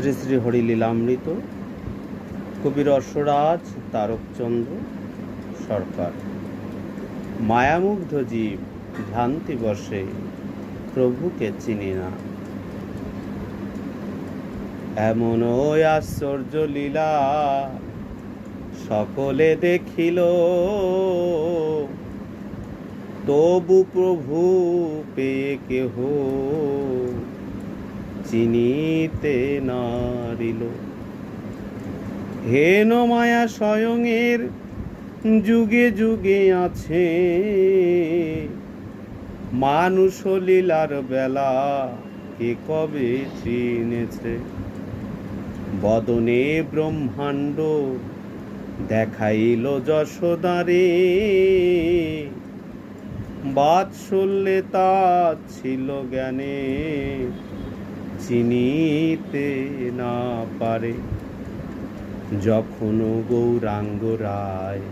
শ্রী শ্রী হরিলীলামৃত কবি রসরাজ তারকচন্দ্র সরকার। মায়ামুগ্ধ জীব ভ্রান্তি বসে, প্রভুকে চিনি না। এমন ওই আশ্চর্য লীলা সকলে দেখিল। তবু প্রভু পেয়ে কেহ চিনিতে নারিল। হেন মায়া স্বয়ংের যুগে যুগে আছে। মানুষ লীলার বেলা কে কবে চিনেছে? বদনে ব্রহ্মাণ্ড দেখাইল যশোদারে। বাৎসল্যে তা ছিল জ্ঞানে। চিনিতে না পারে। যখন গৌরাঙ্গ রায়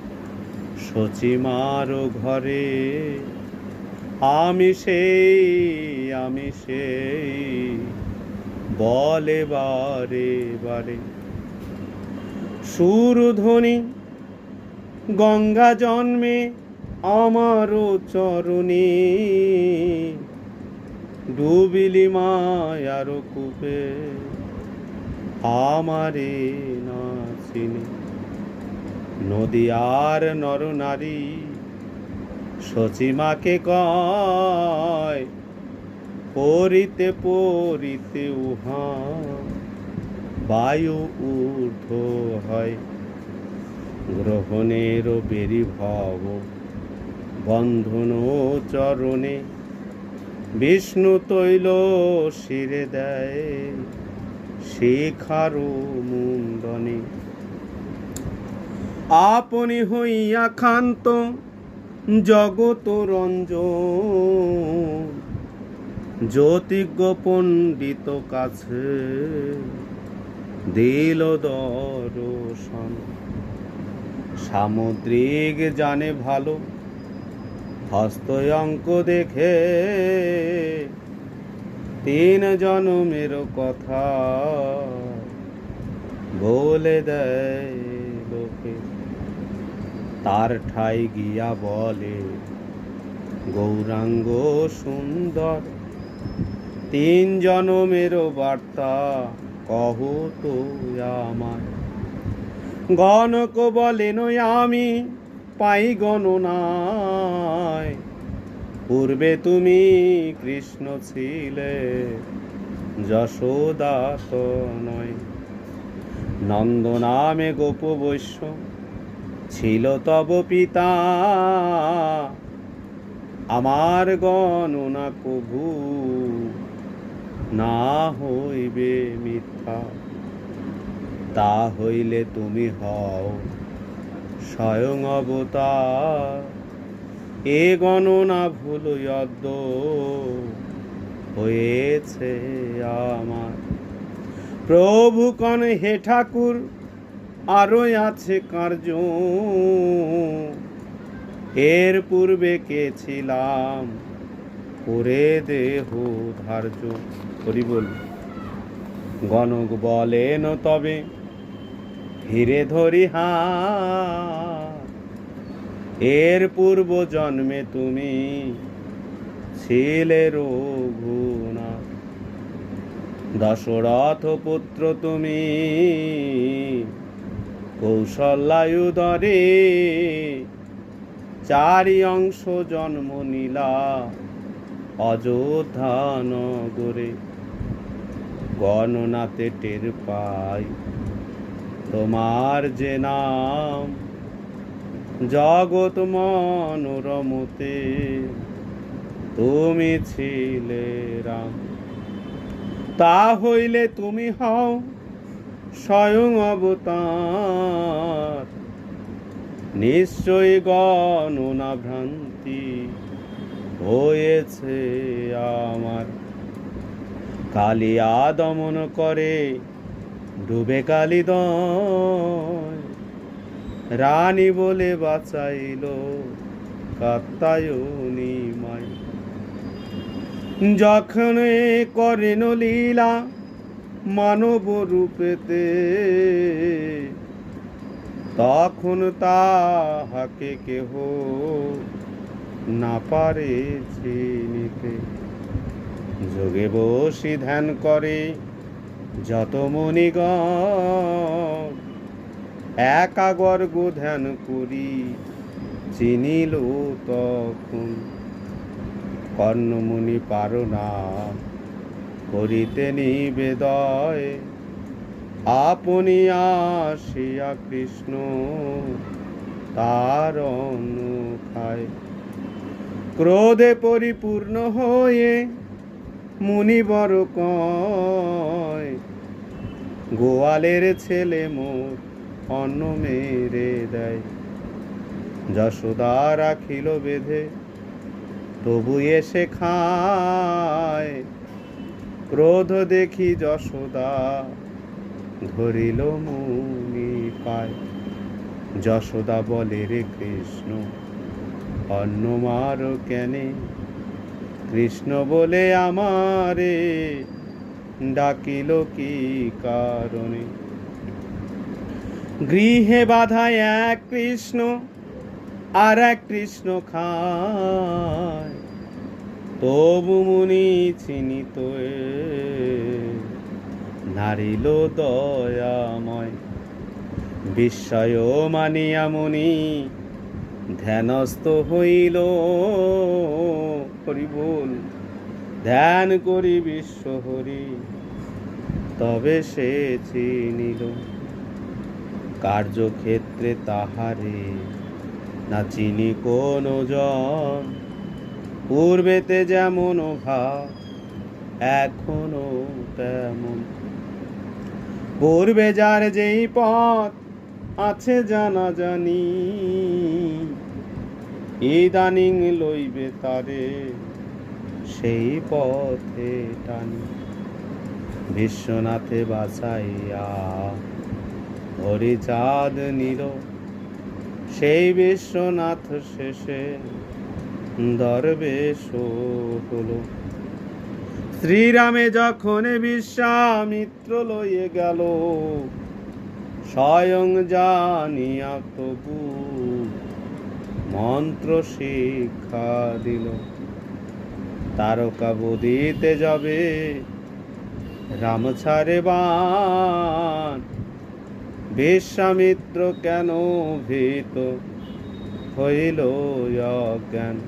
সচিমার ঘরে, আমি সেই আমি সেই, বলে বারে বারে সুরধ্বনি, গঙ্গা জন্মে আমারও চরণে। ডুবিলি মায়ার কূপে আমারে না চিনি নদী আর নর নারী সচিমাকে কয়, পরিতে পরিতে উহা বায়ু ঊর্ধ্ব হয়। গ্রহণের বেরি ভব বন্ধন চরণে বিষ্ণু তৈল শিরে দেয় শিখারো মুন্ডনে আপনি হইয়া খান্ত জগত রঞ্জন জ্যোতিজ্ঞ পণ্ডিত কাছে দিল দর্শন। সামুদ্রিক জানে ভালো হস্তয়ঙ্ক দেখে তিন জনমের কথা বলে দেয় লোকে। তার ঠাই গিয়া বলে, গৌরাঙ্গ সুন্দর, তিন জনমের বার্তা কহ তো আমার গণক বলেন আমি পাই গণনায়। পূর্বে তুমি কৃষ্ণ ছিলে যশোদা তো নয়। নন্দ নামে গোপ বৈশ্য ছিল তব পিতা। আমার গণনা কভু না হইবে মিথ্যা, তা হইলে তুমি হও স্বয়ং অবতার। এ গণনা ভুল যদ্দ হয়েছে আমার। প্রভু কন হে ঠাকুর, আরও আছে কার্য। এর পূর্বে কে ছিলাম, করে দেহ ধার্য। করি বল। গণক বলেন তবে হিরে ধরি হাত এর পূর্ব জন্মে তুমি ছিলে রঘুনাথ। দশরথ পুত্র তুমি কৌশল্যায়ুধরে চারি অংশ জন্ম নীলা অযোধ্যা নগরে। গণনাতে টের পাই তোমার যে নাম জগৎ মনোরমতে তুমি ছিলে রাম। তা হইলে তুমি হও স্বয়ং অবতার। নিশ্চয় গণনা ভ্রান্তি হয়েছে আমার। কালিয়া দমন করে ডুবে কালিদয় রানী বলে বাঁচাইল কাত্তায়নী মাই। যখন করেন লীলা মানব রূপেতে, তখন তাহাকে কেহ না পারে চিনিতে। যোগে বসি ধ্যান করে যত মণিগণ একাগর্গ ধ্যান করি চিনিল তখন কর্ণমুনি পারো না করিতে নিবেদয়, আপনি আসিয়া কৃষ্ণ তার খায় ক্রোধে পরিপূর্ণ হয়ে মুনিবর কয়, গোয়ালের ছেলে মোর অন্ন মেরে দেয়। যশোদা রাখিল বেঁধে তবু এসে খায়। ক্রোধ দেখি যশোদা ধরিল মুনি পায়। যশোদা বলে, রে কৃষ্ণ, অন্ন মার কেনে কৃষ্ণ বলে আমারে ডাকিল কি কারণে? গৃহে বাধায় এক কৃষ্ণ আর এক কৃষ্ণ খায়। তবু মুনি চিনিত নারিল দয়াময়। বিস্ময় মানিয়া মুনি ধ্যানস্থ হইল। হরি বল। ধ্যান করি বিশ্ব হরি, তবে সে চিনিল। কার্যক্ষেত্রে তাহারে না চিনি কোন জন। পূর্বেতে যেমন ভাব, এখনও তেমন। পূর্বে যার যেই পথ, আছে জানা জানি ইদানিং লইবে তারে সেই পথে টানি। বিশ্বনাথে বাসাইয়া হরিচাঁদ নিল সেই বিশ্বনাথ শেষে দরবেশ হলো শ্রীরামে যখন বিশ্বামিত্র লইয়ে গেল, স্বয়ং জানিয়া তবু মন্ত্র শিক্ষা দিল। তারকা বদিতে যাবে, রাম ছাড়ে বান বিশ্বামিত্র কেন ভীত? হইল অজ্ঞান।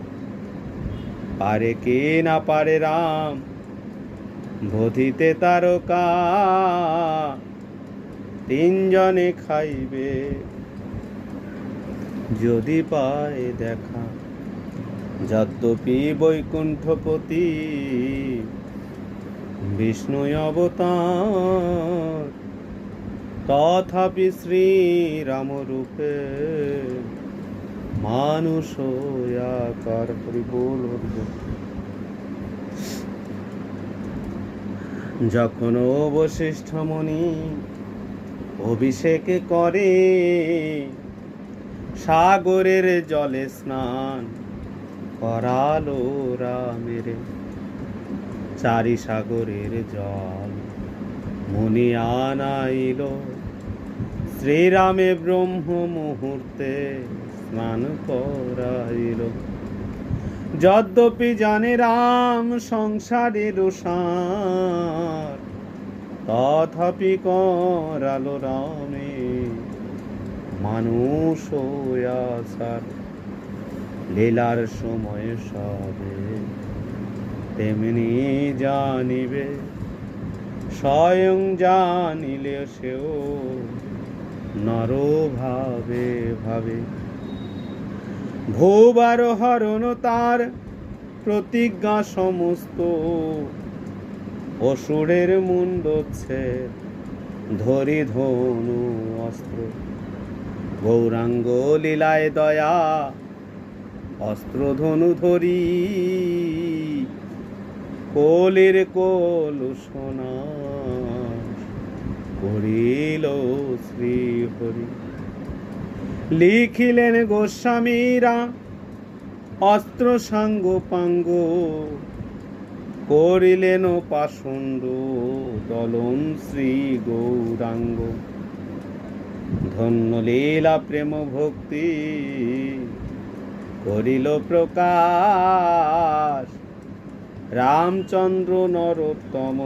পারে কি না পারে রাম? বোধিতে তারকা। তিনজনে খাইবে। যদি পায় দেখা। যদ্যপি বৈকুণ্ঠপতি বিষ্ণু অবতার, তথাপি শ্রীরাম রূপে মানুষ আকার যখন অবশিষ্ট মণি অভিষেক করে সাগরের জলে স্নান করালো রামের। চারি সাগরের জল মুনি আনাইল। শ্রীরামে ব্রহ্ম মুহূর্তে স্নান করাইল। যদ্যপি জানে রাম সংসারের সার, তথাপি করালো রামে মানুষ আসার লীলার সময় সবে। তেমনি জানিবে, স্বয়ং জানিলে সেও নর ভাবে। ভাবে ভূবার হরণ তার প্রতিজ্ঞা সমস্ত। অসুরের মুন্ডচ্ছে ধরি ধনু অস্ত্র। গৌরাঙ্গ লীলায় দয়া অস্ত্র ধনু ধরি, কোলের কোল সোনা করিল শ্রী হরি লিখিলেন গোস্বামীরা অস্ত্র সাঙ্গ পাঙ্গ, করিলেন পাষণ্ড দলন শ্রী গৌরাঙ্গ। ধন্য লীলা প্রেম ভক্তি করিল প্রকাশ। রামচন্দ্র নরোত্তম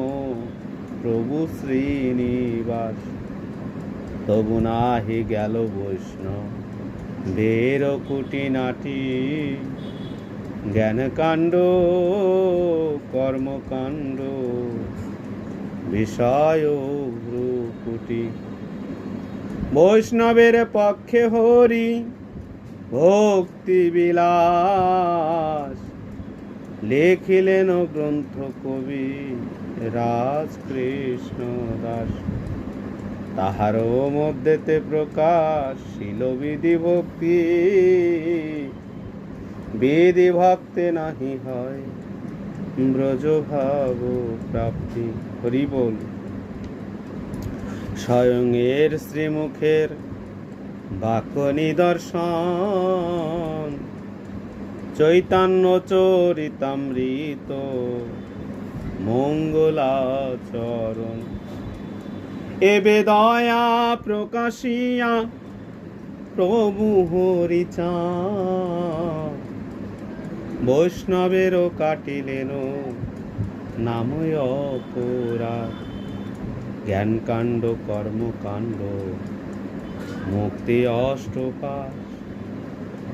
প্রভু শ্রীনিবাস, তবু নাহি গেল বৈষ্ণব। বের কুটি নাটি জ্ঞানকাণ্ড, কর্মকাণ্ড, বিষয় ভ্রুকুটি বৈষ্ণবের পক্ষে হরি ভক্তি বিলাস লেখিলেন গ্রন্থ কবি রাজকৃষ্ণ দাস তাহারও মধ্যেতে প্রকাশ শিল বিধি ভক্তি বিধি ভক্তে নাহি হয় ব্রজ ভাব প্রাপ্তি হরি বল। স্বয়ং এর শ্রীমুখের বাক্য নিদর্শন চৈতন্য চরিতামৃত মঙ্গলাচরণ। এবে দয়া প্রকাশিয়া প্রভু হরিচা। বৈষ্ণবেরও কাটিলেন নাময় অপরা জ্ঞানকাণ্ড, কর্মকাণ্ড, মুক্তি অষ্টপাশ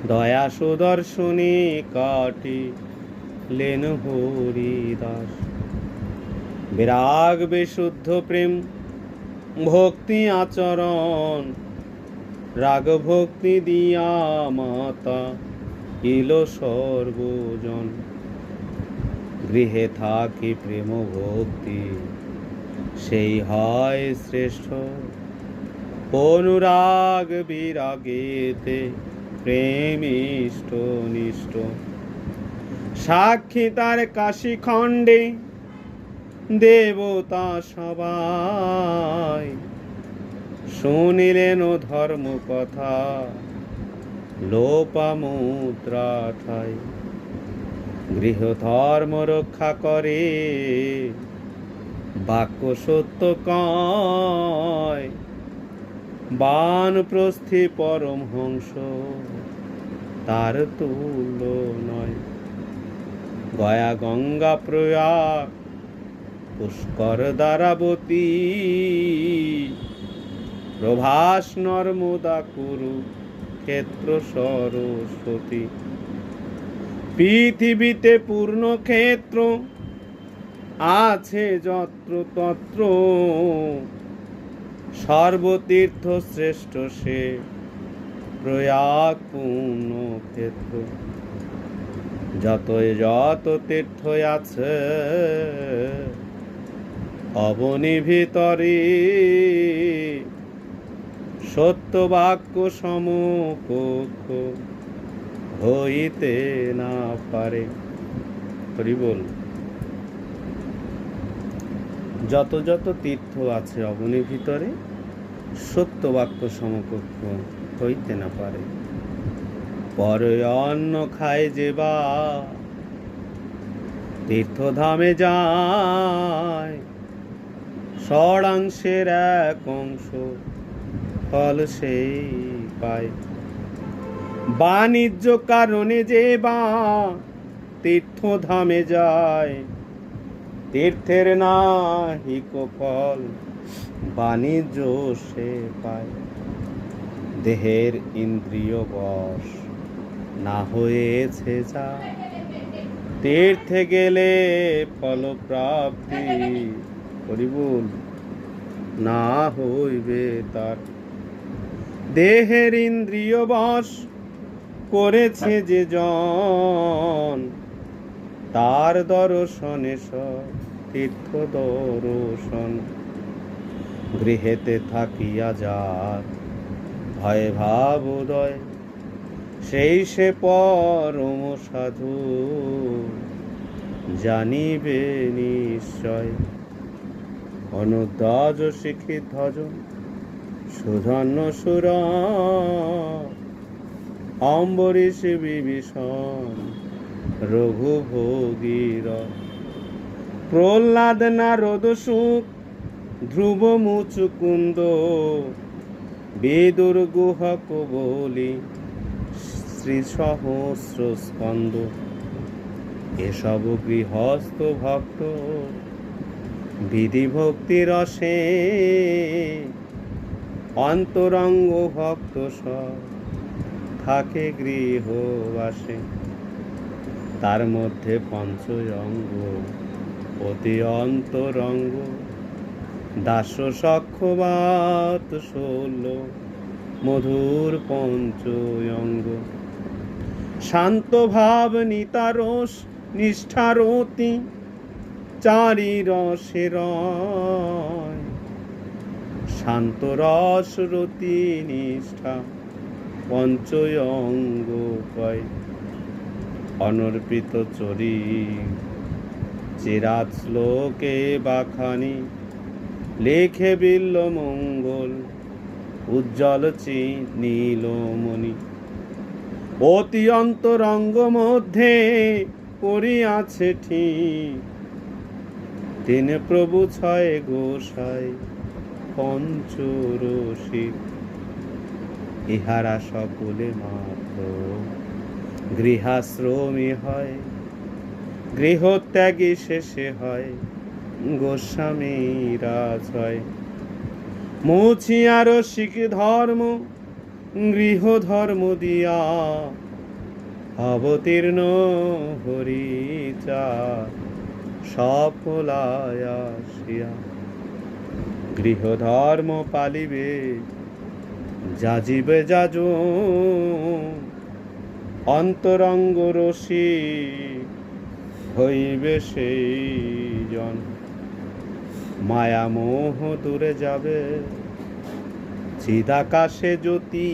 দয়া সুদর্শনী কাটি লেন হরিদাস। বিরাগ বিশুদ্ধ প্রেম, ভক্তি আচরণ, রাগ ভক্তি দিয়া মাতা ইল সর্বজন। গৃহে থাকি প্রেম ভক্তি। সেই হয় শ্রেষ্ঠ। অনুরাগ বিরাগেতে প্রেমিষ্ট, নিষ্ঠ। সাক্ষী তার কাশী খণ্ডে, দেবতা সবাই। শুনিলেন ধর্ম কথা লোপামুদ্রা ঠাই। গৃহ ধর্ম রক্ষা করে বাক্য সত্য কয়। বান প্রস্থি পরম হংস, তার তুল্য নয়। গয়া গঙ্গা প্রয়াগ, পুষ্কর দ্বারাবতী। প্রভাস নর্মদা কুরু ক্ষেত্র সরস্বতী। পৃথিবীতে পূর্ণ ক্ষেত্র আছে যত্র তত্র। সর্বতীর্থ শ্রেষ্ঠ সে প্রয়াগ পূর্ণ ক্ষেত্র যতই যত তীর্থ আছে অবনি ভিতরে সত্য বাক্য সমকক্ষ হইতে না পারে। হরি বল। যত যত তীর্থ আছে অবনি ভিতরে, সত্য বাক্য সমকক্ষ হইতে না পারে। পরে অন্ন খায় যে বা, তীর্থধামে যায়। ষড়াংশের এক অংশ ফল সেই পায়। বাণিজ্য কারণে যে বা, তীর্থধামে যায়। তীর্থের নাহিক ফল বাণিজ্য সে পায়। দেহের ইন্দ্রিয় বশ, না হয়েছে যা। তীর্থে গেলে ফল প্রাপ্তি করিবুল, না হইবে তার। দেহের ইন্দ্রিয় বশ করেছে যে জন তার দর্শনে তীর্থ দর্শন। গৃহেতে থাকিয়া যার ভয় ভাব উদয়। সেই সে পরম সাধু, জানিবে নিশ্চয়। অনুদ্বাজ শিক্ষিত ভজন সুধন্য সুর। অম্বরীশ বিভীষণ রঘুভোগীর। প্রহ্লাদ নারদ সুখ, ধ্রুব মুচুকুন্দ। বেদুর গুহক বলি শ্রী সহস্র স্কন্দ। এসব গৃহস্থ ভক্ত বিধি ভক্তি রসে অন্তরঙ্গ ভক্ত সব। থাকে গৃহবাসে। তার মধ্যে পঞ্চরঙ্গ অতি অন্তরঙ্গ দাস সক্ষবাত ষোল, মধুর পঞ্চয়ঙ্গ শান্ত ভাব নিতারস নিষ্ঠারতি, চারি রসে শান্ত রস রতি নিষ্ঠা পঞ্চয়ঙ্গ কয় অনর্পিত চরি। চিরাত শ্লোকে বাখানি, লেখে বিল্ল মঙ্গল, উজ্জ্বল চি নীলমণি। অতি অন্তরঙ্গ মধ্যে করিয়াছে ঠিক। তিন প্রভু ছয় গোসাই পঞ্চরসিক ইহারা সকলে মাত্র। গৃহাশ্রমী হয়, গৃহত্যাগী শেষে হয় গোস্বামী রাজ হয় মুছিয়ার শিখ ধর্ম গৃহ ধর্ম দিয়া, অবতীর্ণ হরিচা সফলায়াসিয়া গৃহ ধর্ম পালিবে, যাজিবে যাজ অন্তরঙ্গ রসি হইবে সেই জন মায়া মোহ দূরে যাবে, চিদাকাশে জ্যোতি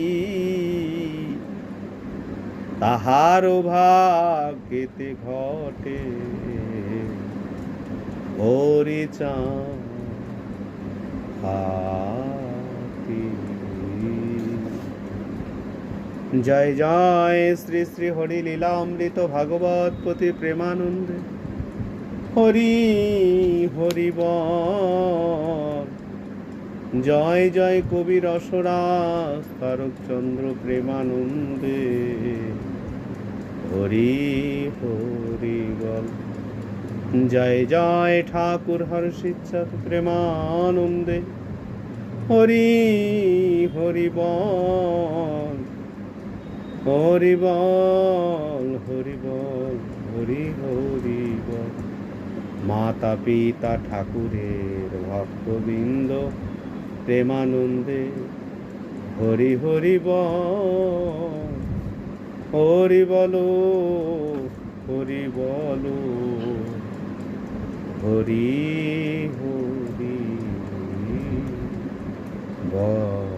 তাহার ভাগ্যেতে ঘটে। ওরি চাঁদি জয় জয় শ্রী শ্রী হরি লীলা অমৃত ভাগবত প্রতি প্রেমানন্দে। হরি হরি জয় জয় কবি রসরাস তারকচন্দ্র প্রেমানন্দে। হরি হরি বল। জয় জয় ঠাকুর হর্ষিচ্ছাত প্রেমানন্দে। হরি হরি বল। হরি বল হরি হরিবল। মাতা, পিতা, ঠাকুরের ভক্তবৃন্দ, প্রেমানন্দে হরি হরি বল হরি বলো হরি বলো হরি হরি বল।